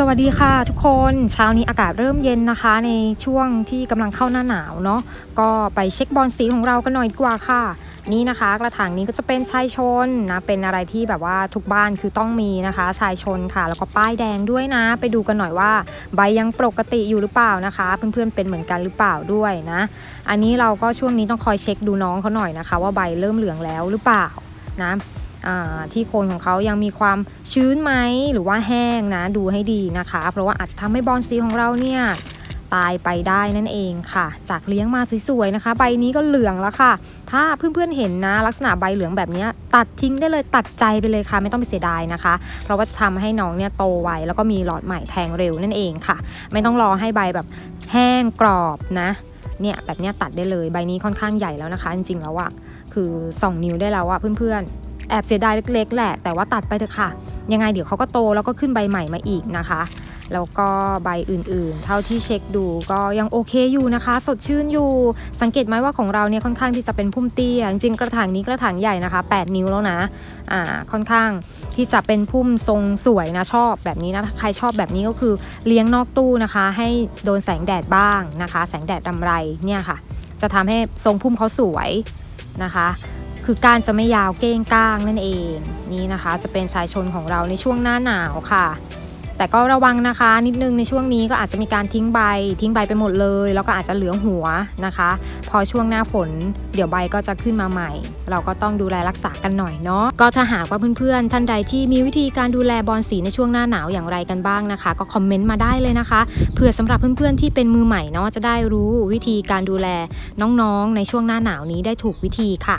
สวัสดีค่ะทุกคนเช้านี้อากาศเริ่มเย็นนะคะ ในช่วงที่กำลังเข้าหน้าหนาวเนาะก็ไปเช็คบอลสีของเรากันหน่อยดีกว่าค่ะ นี่นะคะ กระถางนี้ก็จะเป็นชายชนนะเป็นอะไรที่แบบว่าทุกบ้านคือต้องมีนะคะ ชายชนค่ะ แล้วก็ป้ายแดงด้วยนะ ไปดูกันหน่อยว่า ใบยังปกติอยู่หรือเปล่านะคะ เพื่อนๆเป็นเหมือนกันหรือเปล่าด้วยนะ อันนี้เราก็ช่วงนี้ต้องคอยเช็คดูน้องเขาหน่อยนะคะ ว่าใบเริ่มเหลืองแล้วหรือเปล่านะ ที่โคนของเขายังมีความชื้นไหมหรือว่าแห้งนะดูให้ดีนะคะ เพราะว่าอาจจะทำให้บอนซีของเราเนี่ยตายไปได้นั่นเองค่ะ จากเลี้ยงมาสวยๆนะคะ ใบนี้ก็เหลืองแล้วค่ะ ถ้าเพื่อนๆเห็นนะ ลักษณะใบเหลืองแบบนี้ตัดทิ้งได้เลยตัดใจไปเลยค่ะ ไม่ต้องไปเสียดายนะคะ เพราะว่าจะทำให้น้องเนี่ยโตไวแล้วก็มีหลอดใหม่แทงเร็วนั่นเองค่ะ ไม่ต้องรอให้ใบแบบแห้งกรอบนะเนี่ยแบบนี้ตัดได้เลยใบนี้ค่อนข้างใหญ่แล้วนะคะ จริงๆแล้วอะคือ 2 นิ้วได้แล้วอะเพื่อนๆ แอบเสียดายเล็ก ๆ แหละ แต่ว่าตัดไปเถอะค่ะ ยังไงเดี๋ยวเขาก็โตแล้วก็ขึ้นใบใหม่มาอีกนะคะ แล้วก็ใบอื่นๆ เท่าที่เช็คดูก็ยังโอเคอยู่นะคะ สดชื่นอยู่ สังเกตไหมว่าของเราเนี่ยค่อนข้างที่จะเป็นพุ่มเตี้ย จริงกระถางนี้กระถางใหญ่นะคะ 8 นิ้วแล้วนะ อ่า ค่อนข้างที่จะเป็นพุ่มทรงสวยนะชอบแบบนี้นะ ใครชอบแบบนี้ก็คือเลี้ยงนอกตู้นะคะ ให้โดนแสงแดดบ้างนะคะ แสงแดดรำไรเนี่ยค่ะ จะทำให้ทรงพุ่มเขาสวยนะคะ คือการจะไม่ยาวเก้งก้างนั่นเองนี่นะคะจะเป็นชายชนของเราในช่วงหน้าหนาวค่ะ แต่ก็ระวังนะคะนิดนึงในช่วงนี้ก็อาจจะมีการทิ้งใบ ทิ้งใบไปหมดเลย แล้วก็อาจจะเหลืองหัวนะคะ พอช่วงหน้าฝนเดี๋ยวใบก็จะขึ้นมาใหม่ เราก็ต้องดูแลรักษากันหน่อยเนาะก็ถ้าหากว่าเพื่อนๆ ท่านใดที่มีวิธีการดูแลบอลสีในช่วงหน้าหนาวอย่างไรกันบ้างนะคะ ก็คอมเมนต์มาได้เลยนะคะเผื่อสำหรับเพื่อนๆที่เป็นมือใหม่เนาะจะได้รู้วิธีการดูแลน้องๆ ในช่วงหน้าหนาวนี้ได้ถูกวิธีค่ะ